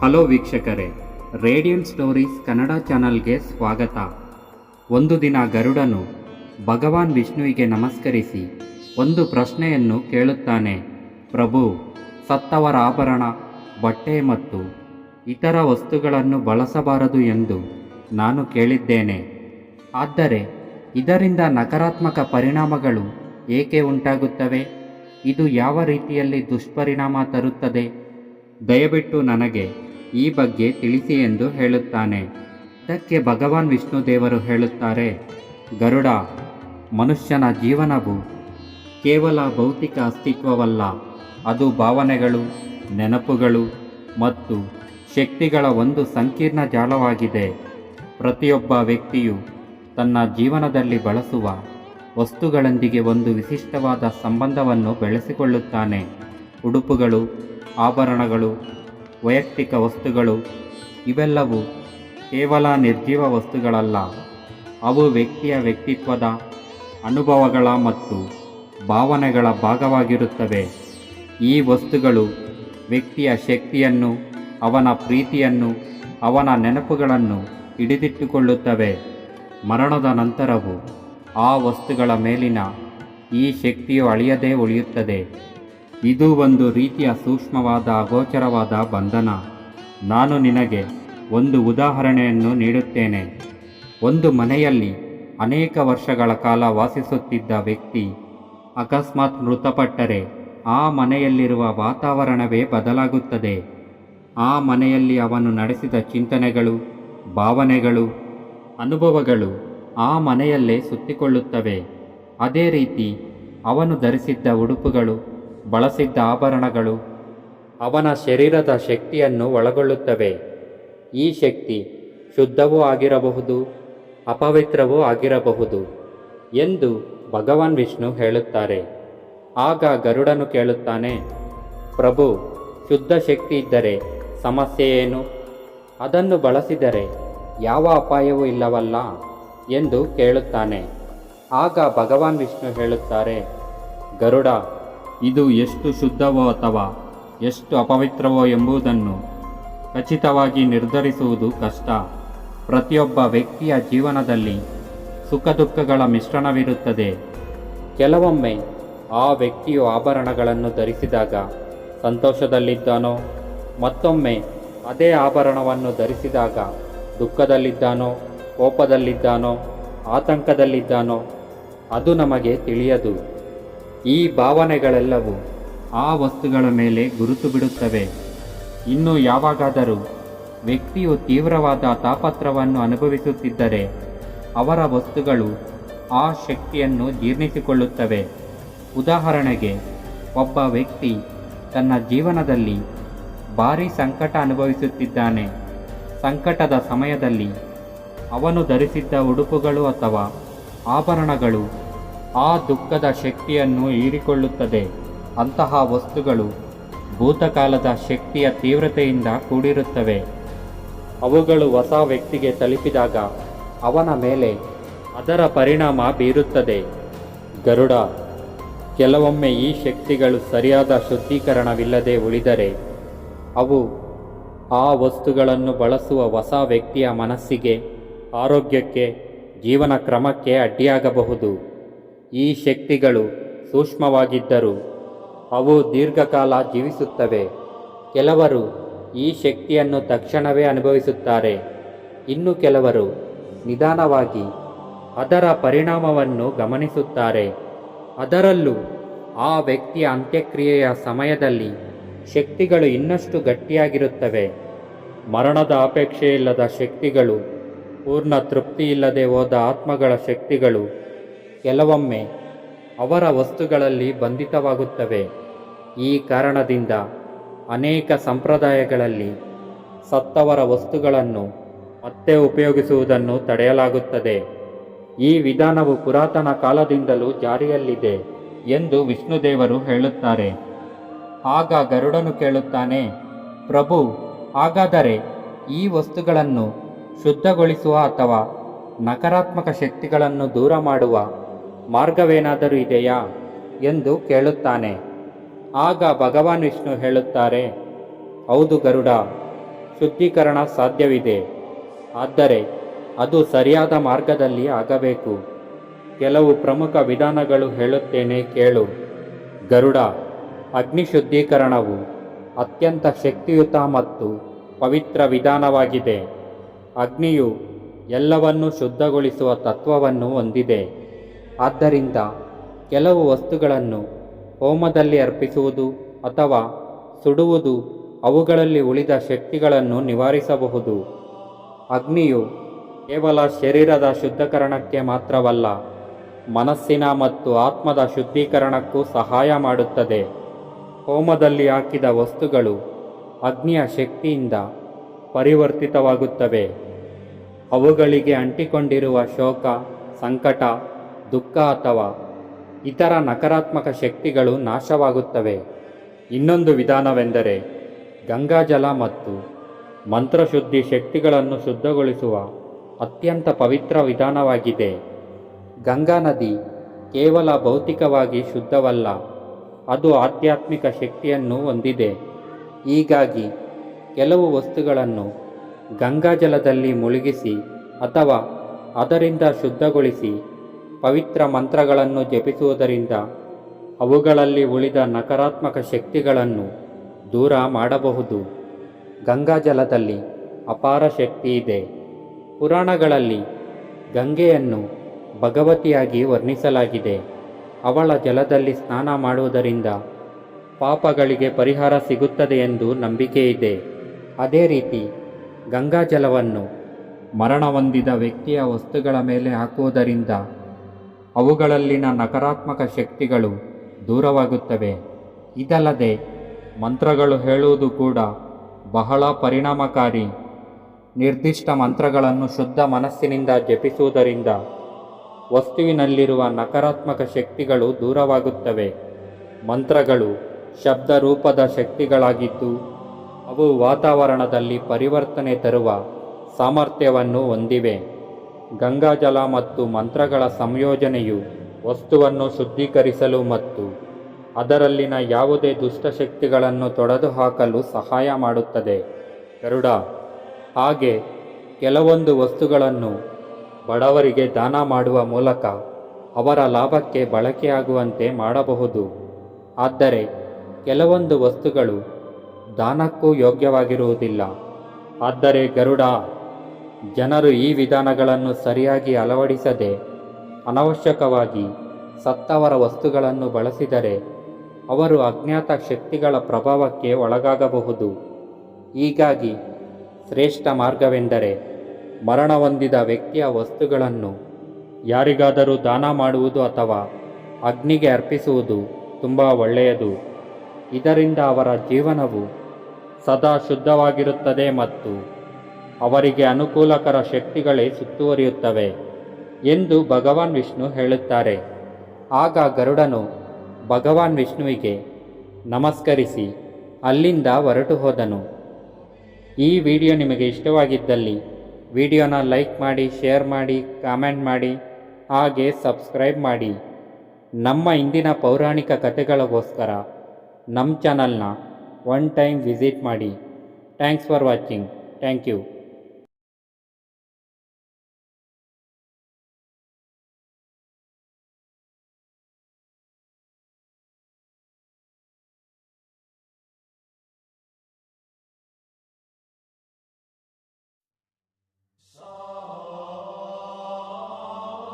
Hello ವೀಕ್ಷಕರೇ radiant stories Kannada ಚಾನಲ್ಗೆ ಸ್ವಾಗತ. ಒಂದು ದಿನ ಗರುಡನು ಭಗವಾನ್ ವಿಷ್ಣುವಿಗೆ ನಮಸ್ಕರಿಸಿ ಒಂದು ಪ್ರಶ್ನೆಯನ್ನು ಕೇಳುತ್ತಾನೆ. ಪ್ರಭು, ಸತ್ತವರ ಆಭರಣ, ಬಟ್ಟೆ ಮತ್ತು ಇತರ ವಸ್ತುಗಳನ್ನು ಬಳಸಬಾರದು ಎಂದು ನಾನು ಕೇಳಿದ್ದೇನೆ. ಆದರೆ ಇದರಿಂದ ನಕಾರಾತ್ಮಕ ಪರಿಣಾಮಗಳು ಏಕೆ ಉಂಟಾಗುತ್ತವೆ? ಇದು ಯಾವ ರೀತಿಯಲ್ಲಿ ದುಷ್ಪರಿಣಾಮ ತರುತ್ತದೆ? ದಯವಿಟ್ಟು ನನಗೆ ಈ ಬಗ್ಗೆ ತಿಳಿಸಿ ಎಂದು ಹೇಳುತ್ತಾನೆ. ಇದಕ್ಕೆ ಭಗವಾನ್ ವಿಷ್ಣು ದೇವರು ಹೇಳುತ್ತಾರೆ, ಗರುಡ, ಮನುಷ್ಯನ ಜೀವನವು ಕೇವಲ ಭೌತಿಕ ಅಸ್ತಿತ್ವವಲ್ಲ. ಅದು ಭಾವನೆಗಳು, ನೆನಪುಗಳು ಮತ್ತು ಶಕ್ತಿಗಳ ಒಂದು ಸಂಕೀರ್ಣ ಜಾಲವಾಗಿದೆ. ಪ್ರತಿಯೊಬ್ಬ ವ್ಯಕ್ತಿಯು ತನ್ನ ಜೀವನದಲ್ಲಿ ಬಳಸುವ ವಸ್ತುಗಳೊಂದಿಗೆ ಒಂದು ವಿಶಿಷ್ಟವಾದ ಸಂಬಂಧವನ್ನು ಬೆಳೆಸಿಕೊಳ್ಳುತ್ತಾನೆ. ಉಡುಪುಗಳು ಆಭರಣಗಳು, ವೈಯಕ್ತಿಕ ವಸ್ತುಗಳು, ಇವೆಲ್ಲವೂ ಕೇವಲ ನಿರ್ಜೀವ ವಸ್ತುಗಳಲ್ಲ. ಅವು ವ್ಯಕ್ತಿಯ ವ್ಯಕ್ತಿತ್ವದ ಅನುಭವಗಳ ಮತ್ತು ಭಾವನೆಗಳ ಭಾಗವಾಗಿರುತ್ತವೆ. ಈ ವಸ್ತುಗಳು ವ್ಯಕ್ತಿಯ ಶಕ್ತಿಯನ್ನು, ಅವನ ಪ್ರೀತಿಯನ್ನು, ಅವನ ನೆನಪುಗಳನ್ನು ಹಿಡಿದಿಟ್ಟುಕೊಳ್ಳುತ್ತವೆ. ಮರಣದ ನಂತರವೂ ಆ ವಸ್ತುಗಳ ಮೇಲಿನ ಈ ಶಕ್ತಿಯು ಅಳಿಯದೇ ಉಳಿಯುತ್ತದೆ. ಇದು ಒಂದು ರೀತಿಯ ಸೂಕ್ಷ್ಮವಾದ ಅಗೋಚರವಾದ ಬಂಧನ. ನಾನು ನಿನಗೆ ಒಂದು ಉದಾಹರಣೆಯನ್ನು ನೀಡುತ್ತೇನೆ. ಒಂದು ಮನೆಯಲ್ಲಿ ಅನೇಕ ವರ್ಷಗಳ ಕಾಲ ವಾಸಿಸುತ್ತಿದ್ದ ವ್ಯಕ್ತಿ ಅಕಸ್ಮಾತ್ ಮೃತಪಟ್ಟರೆ ಆ ಮನೆಯಲ್ಲಿರುವ ವಾತಾವರಣವೇ ಬದಲಾಗುತ್ತದೆ. ಆ ಮನೆಯಲ್ಲಿ ಅವನು ನಡೆಸಿದ ಚಿಂತನೆಗಳು, ಭಾವನೆಗಳು, ಅನುಭವಗಳು ಆ ಮನೆಯಲ್ಲೇ ಸುತ್ತಿಕೊಳ್ಳುತ್ತವೆ. ಅದೇ ರೀತಿ ಅವನು ಧರಿಸಿದ್ದ ಉಡುಪುಗಳು ಬಳಸಿದ್ದ ಆಭರಣಗಳು ಅವನ ಶರೀರದ ಶಕ್ತಿಯನ್ನು ಒಳಗೊಳ್ಳುತ್ತವೆ. ಈ ಶಕ್ತಿ ಶುದ್ಧವೂ ಆಗಿರಬಹುದು, ಅಪವಿತ್ರವೂ ಆಗಿರಬಹುದು ಎಂದು ಭಗವಾನ್ ವಿಷ್ಣು ಹೇಳುತ್ತಾರೆ. ಆಗ ಗರುಡನು ಕೇಳುತ್ತಾನೆ, ಪ್ರಭು, ಶುದ್ಧ ಶಕ್ತಿ ಇದ್ದರೆ ಸಮಸ್ಯೆ ಏನು? ಅದನ್ನು ಬಳಸಿದರೆ ಯಾವ ಅಪಾಯವೂ ಇಲ್ಲವಲ್ಲ? ಎಂದು ಕೇಳುತ್ತಾನೆ. ಆಗ ಭಗವಾನ್ ವಿಷ್ಣು ಹೇಳುತ್ತಾರೆ, ಗರುಡ ಇದು ಎಷ್ಟು ಶುದ್ಧವೋ ಅಥವಾ ಎಷ್ಟು ಅಪವಿತ್ರವೋ ಎಂಬುದನ್ನು ಖಚಿತವಾಗಿ ನಿರ್ಧರಿಸುವುದು ಕಷ್ಟ. ಪ್ರತಿಯೊಬ್ಬ ವ್ಯಕ್ತಿಯ ಜೀವನದಲ್ಲಿ ಸುಖ ದುಃಖಗಳ ಮಿಶ್ರಣವಿರುತ್ತದೆ. ಕೆಲವೊಮ್ಮೆ ಆ ವ್ಯಕ್ತಿಯು ಆಭರಣಗಳನ್ನು ಧರಿಸಿದಾಗ ಸಂತೋಷದಲ್ಲಿದ್ದಾನೋ, ಮತ್ತೊಮ್ಮೆ ಅದೇ ಆಭರಣವನ್ನು ಧರಿಸಿದಾಗ ದುಃಖದಲ್ಲಿದ್ದಾನೋ, ಕೋಪದಲ್ಲಿದ್ದಾನೋ, ಆತಂಕದಲ್ಲಿದ್ದಾನೋ, ಅದು ನಮಗೆ ತಿಳಿಯದು. ಈ ಭಾವನೆಗಳೆಲ್ಲವೂ ಆ ವಸ್ತುಗಳ ಮೇಲೆ ಗುರುತು ಬಿಡುತ್ತವೆ ಇನ್ನು ಯಾವಾಗಾದರೂ ವ್ಯಕ್ತಿಯು ತೀವ್ರವಾದ ತಾಪತ್ರವನ್ನು ಅನುಭವಿಸುತ್ತಿದ್ದರೆ ಅವರ ವಸ್ತುಗಳು ಆ ಶಕ್ತಿಯನ್ನು ಜೀರ್ಣಿಸಿಕೊಳ್ಳುತ್ತವೆ. ಉದಾಹರಣೆಗೆ, ಒಬ್ಬ ವ್ಯಕ್ತಿ ತನ್ನ ಜೀವನದಲ್ಲಿ ಭಾರೀ ಸಂಕಟ ಅನುಭವಿಸುತ್ತಿದ್ದಾನೆ. ಸಂಕಟದ ಸಮಯದಲ್ಲಿ ಅವನು ಧರಿಸಿದ್ದ ಉಡುಪುಗಳು ಅಥವಾ ಆಭರಣಗಳು ಆ ದುಃಖದ ಶಕ್ತಿಯನ್ನು ಹೀರಿಕೊಳ್ಳುತ್ತದೆ. ಅಂತಹ ವಸ್ತುಗಳು ಭೂತಕಾಲದ ಶಕ್ತಿಯ ತೀವ್ರತೆಯಿಂದ ಕೂಡಿರುತ್ತವೆ. ಅವುಗಳು ಹೊಸ ವ್ಯಕ್ತಿಗೆ ತಲುಪಿದಾಗ ಅವನ ಮೇಲೆ ಅದರ ಪರಿಣಾಮ ಬೀರುತ್ತದೆ. ಗರುಡ, ಕೆಲವೊಮ್ಮೆ ಈ ಶಕ್ತಿಗಳು ಸರಿಯಾದ ಶುದ್ಧೀಕರಣವಿಲ್ಲದೆ ಉಳಿದರೆ ಅವು ಆ ವಸ್ತುಗಳನ್ನು ಬಳಸುವ ಹೊಸ ವ್ಯಕ್ತಿಯ ಮನಸ್ಸಿಗೆ, ಆರೋಗ್ಯಕ್ಕೆ ಜೀವನ ಕ್ರಮಕ್ಕೆ ಅಡ್ಡಿಯಾಗಬಹುದು. ಈ ಶಕ್ತಿಗಳು ಸೂಕ್ಷ್ಮವಾಗಿದ್ದರೂ ಅವು ದೀರ್ಘಕಾಲ ಜೀವಿಸುತ್ತವೆ. ಕೆಲವರು ಈ ಶಕ್ತಿಯನ್ನು ತಕ್ಷಣವೇ ಅನುಭವಿಸುತ್ತಾರೆ. ಇನ್ನು ಕೆಲವರು ನಿಧಾನವಾಗಿ ಅದರ ಪರಿಣಾಮವನ್ನು ಗಮನಿಸುತ್ತಾರೆ. ಅದರಲ್ಲೂ ಆ ವ್ಯಕ್ತಿಯ ಅಂತ್ಯಕ್ರಿಯೆಯ ಸಮಯದಲ್ಲಿ ಶಕ್ತಿಗಳು ಇನ್ನಷ್ಟು ಗಟ್ಟಿಯಾಗಿರುತ್ತವೆ. ಮರಣದ ಅಪೇಕ್ಷೆಯಿಲ್ಲದ ಶಕ್ತಿಗಳು, ಪೂರ್ಣ ತೃಪ್ತಿಯಿಲ್ಲದೆ ಹೋದ ಆತ್ಮಗಳ ಶಕ್ತಿಗಳು ಕೆಲವೊಮ್ಮೆ ಅವರ ವಸ್ತುಗಳಲ್ಲಿ ಬಂಧಿತವಾಗುತ್ತವೆ. ಈ ಕಾರಣದಿಂದ ಅನೇಕ ಸಂಪ್ರದಾಯಗಳಲ್ಲಿ ಸತ್ತವರ ವಸ್ತುಗಳನ್ನು ಮತ್ತೆ ಉಪಯೋಗಿಸುವುದನ್ನು ತಡೆಯಲಾಗುತ್ತದೆ. ಈ ವಿಧಾನವು ಪುರಾತನ ಕಾಲದಿಂದಲೂ ಜಾರಿಯಲ್ಲಿದೆ ಎಂದು ವಿಷ್ಣುದೇವರು ಹೇಳುತ್ತಾರೆ. ಆಗ ಗರುಡನು ಕೇಳುತ್ತಾನೆ, ಪ್ರಭು, ಹಾಗಾದರೆ ಈ ವಸ್ತುಗಳನ್ನು ಶುದ್ಧಗೊಳಿಸುವ ಅಥವಾ ನಕಾರಾತ್ಮಕ ಶಕ್ತಿಗಳನ್ನು ದೂರ ಮಾಡುವ ಮಾರ್ಗವೇನಾದರೂ ಇದೆಯಾ? ಎಂದು ಕೇಳುತ್ತಾನೆ. ಆಗ ಭಗವಾನ್ ವಿಷ್ಣು ಹೇಳುತ್ತಾರೆ, ಹೌದು ಗರುಡ, ಶುದ್ಧೀಕರಣ ಸಾಧ್ಯವಿದೆ. ಆದರೆ ಅದು ಸರಿಯಾದ ಮಾರ್ಗದಲ್ಲಿ ಆಗಬೇಕು. ಕೆಲವು ಪ್ರಮುಖ ವಿಧಾನಗಳು ಹೇಳುತ್ತೇನೆ ಕೇಳು. ಗರುಡ ಅಗ್ನಿ ಶುದ್ಧೀಕರಣವು ಅತ್ಯಂತ ಶಕ್ತಿಯುತ ಮತ್ತು ಪವಿತ್ರ ವಿಧಾನವಾಗಿದೆ. ಅಗ್ನಿಯು ಎಲ್ಲವನ್ನೂ ಶುದ್ಧಗೊಳಿಸುವ ತತ್ವವನ್ನು ಹೊಂದಿದೆ. ಆದ್ದರಿಂದ ಕೆಲವು ವಸ್ತುಗಳನ್ನು ಹೋಮದಲ್ಲಿ ಅರ್ಪಿಸುವುದು ಅಥವಾ ಸುಡುವುದು ಅವುಗಳಲ್ಲಿ ಉಳಿದ ಶಕ್ತಿಗಳನ್ನು ನಿವಾರಿಸಬಹುದು. ಅಗ್ನಿಯು ಕೇವಲ ಶರೀರದ ಶುದ್ಧಕರಣಕ್ಕೆ ಮಾತ್ರವಲ್ಲ, ಮನಸ್ಸಿನ ಮತ್ತು ಆತ್ಮದ ಶುದ್ಧೀಕರಣಕ್ಕೂ ಸಹಾಯ ಮಾಡುತ್ತದೆ. ಹೋಮದಲ್ಲಿ ಹಾಕಿದ ವಸ್ತುಗಳು ಅಗ್ನಿಯ ಶಕ್ತಿಯಿಂದ ಪರಿವರ್ತಿತವಾಗುತ್ತವೆ. ಅವುಗಳಿಗೆ ಅಂಟಿಕೊಂಡಿರುವ ಶೋಕ, ಸಂಕಟ ದುಃಖ ಅಥವಾ ಇತರ ನಕಾರಾತ್ಮಕ ಶಕ್ತಿಗಳು ನಾಶವಾಗುತ್ತವೆ. ಇನ್ನೊಂದು ವಿಧಾನವೆಂದರೆ ಗಂಗಾಜಲ ಮತ್ತು ಮಂತ್ರಶುದ್ಧಿ ಶಕ್ತಿಗಳನ್ನು ಶುದ್ಧಗೊಳಿಸುವ ಅತ್ಯಂತ ಪವಿತ್ರ ವಿಧಾನವಾಗಿದೆ. ಗಂಗಾ ನದಿ ಕೇವಲ ಭೌತಿಕವಾಗಿ ಶುದ್ಧವಲ್ಲ, ಅದು ಆಧ್ಯಾತ್ಮಿಕ ಶಕ್ತಿಯನ್ನು ಹೊಂದಿದೆ. ಹೀಗಾಗಿ ಕೆಲವು ವಸ್ತುಗಳನ್ನು ಗಂಗಾಜಲದಲ್ಲಿ ಮುಳುಗಿಸಿ ಅಥವಾ ಅದರಿಂದ ಶುದ್ಧಗೊಳಿಸಿ ಪವಿತ್ರ ಮಂತ್ರಗಳನ್ನು ಜಪಿಸುವುದರಿಂದ ಅವುಗಳಲ್ಲಿ ಉಳಿದ ನಕಾರಾತ್ಮಕ ಶಕ್ತಿಗಳನ್ನು ದೂರ ಮಾಡಬಹುದು. ಗಂಗಾಜಲದಲ್ಲಿ ಅಪಾರ ಶಕ್ತಿ ಇದೆ. ಪುರಾಣಗಳಲ್ಲಿ ಗಂಗೆಯನ್ನು ಭಗವತಿಯಾಗಿ ವರ್ಣಿಸಲಾಗಿದೆ. ಅವಳ ಜಲದಲ್ಲಿ ಸ್ನಾನ ಮಾಡುವುದರಿಂದ ಪಾಪಗಳಿಗೆ ಪರಿಹಾರ ಸಿಗುತ್ತದೆ ಎಂದು ನಂಬಿಕೆ ಇದೆ. ಅದೇ ರೀತಿ ಗಂಗಾಜಲವನ್ನು ಮರಣ ಹೊಂದಿದ ವ್ಯಕ್ತಿಯ ವಸ್ತುಗಳ ಮೇಲೆ ಹಾಕುವುದರಿಂದ ಅವುಗಳಲ್ಲಿನ ನಕಾರಾತ್ಮಕ ಶಕ್ತಿಗಳು ದೂರವಾಗುತ್ತವೆ. ಇದಲ್ಲದೆ ಮಂತ್ರಗಳು ಹೇಳುವುದು ಕೂಡ ಬಹಳ ಪರಿಣಾಮಕಾರಿ. ನಿರ್ದಿಷ್ಟ ಮಂತ್ರಗಳನ್ನು ಶುದ್ಧ ಮನಸ್ಸಿನಿಂದ ಜಪಿಸುವುದರಿಂದ ವಸ್ತುವಿನಲ್ಲಿರುವ ನಕಾರಾತ್ಮಕ ಶಕ್ತಿಗಳು ದೂರವಾಗುತ್ತವೆ. ಮಂತ್ರಗಳು ಶಬ್ದ ರೂಪದ ಶಕ್ತಿಗಳಾಗಿದ್ದು, ಅವು ವಾತಾವರಣದಲ್ಲಿ ಪರಿವರ್ತನೆ ತರುವ ಸಾಮರ್ಥ್ಯವನ್ನು ಹೊಂದಿವೆ. ಗಂಗಾಜಲ ಮತ್ತು ಮಂತ್ರಗಳ ಸಂಯೋಜನೆಯು ವಸ್ತುವನ್ನು ಶುದ್ಧೀಕರಿಸಲು ಮತ್ತು ಅದರಲ್ಲಿನ ಯಾವುದೇ ದುಷ್ಟಶಕ್ತಿಗಳನ್ನು ತೊಡೆದುಹಾಕಲು ಸಹಾಯ ಮಾಡುತ್ತದೆ. ಗರುಡ, ಹಾಗೆ ಕೆಲವೊಂದು ವಸ್ತುಗಳನ್ನು ಬಡವರಿಗೆ ದಾನ ಮಾಡುವ ಮೂಲಕ ಅವರ ಲಾಭಕ್ಕೆ ಬಳಕೆಯಾಗುವಂತೆ ಮಾಡಬಹುದು. ಆದರೆ ಕೆಲವೊಂದು ವಸ್ತುಗಳು ದಾನಕ್ಕೂ ಯೋಗ್ಯವಾಗಿರುವುದಿಲ್ಲ. ಆದರೆ ಗರುಡ ಜನರು ಈ ವಿಧಾನಗಳನ್ನು ಸರಿಯಾಗಿ ಅಳವಡಿಸದೆ, ಅನವಶ್ಯಕವಾಗಿ ಸತ್ತವರ ವಸ್ತುಗಳನ್ನು ಬಳಸಿದರೆ ಅವರು ಅಜ್ಞಾತ ಶಕ್ತಿಗಳ ಪ್ರಭಾವಕ್ಕೆ ಒಳಗಾಗಬಹುದು. ಹೀಗಾಗಿ ಶ್ರೇಷ್ಠ ಮಾರ್ಗವೆಂದರೆ ಮರಣ ಹೊಂದಿದ ವ್ಯಕ್ತಿಯ ವಸ್ತುಗಳನ್ನು ಯಾರಿಗಾದರೂ ದಾನ ಮಾಡುವುದು ಅಥವಾ ಅಗ್ನಿಗೆ ಅರ್ಪಿಸುವುದು ತುಂಬ ಒಳ್ಳೆಯದು. ಇದರಿಂದ ಅವರ ಜೀವನವು ಸದಾ ಶುದ್ಧವಾಗಿರುತ್ತದೆ ಮತ್ತು ಅವರಿಗೆ ಅನುಕೂಲಕರ ಶಕ್ತಿಗಳೇ ಸುತ್ತುವರಿಯುತ್ತವೆ ಎಂದು ಭಗವಾನ್ ವಿಷ್ಣು ಹೇಳುತ್ತಾರೆ. ಆಗ ಗರುಡನು ಭಗವಾನ್ ವಿಷ್ಣುವಿಗೆ ನಮಸ್ಕರಿಸಿ ಅಲ್ಲಿಂದ ಹೊರಟು ಹೋದನು. ಈ ವಿಡಿಯೋ ನಿಮಗೆ ಇಷ್ಟವಾಗಿದ್ದಲ್ಲಿ ವಿಡಿಯೋನ ಲೈಕ್ ಮಾಡಿ, ಶೇರ್ ಮಾಡಿ, ಕಾಮೆಂಟ್ ಮಾಡಿ, ಹಾಗೆ ಸಬ್ಸ್ಕ್ರೈಬ್ ಮಾಡಿ. ನಮ್ಮ ಇಂದಿನ ಪೌರಾಣಿಕ ಕಥೆಗಳಿಗೋಸ್ಕರ ನಮ್ಮ ಚಾನಲ್ನ ಒನ್ ಟೈಮ್ ವಿಸಿಟ್ ಮಾಡಿ. Thanks for watching. Thank you.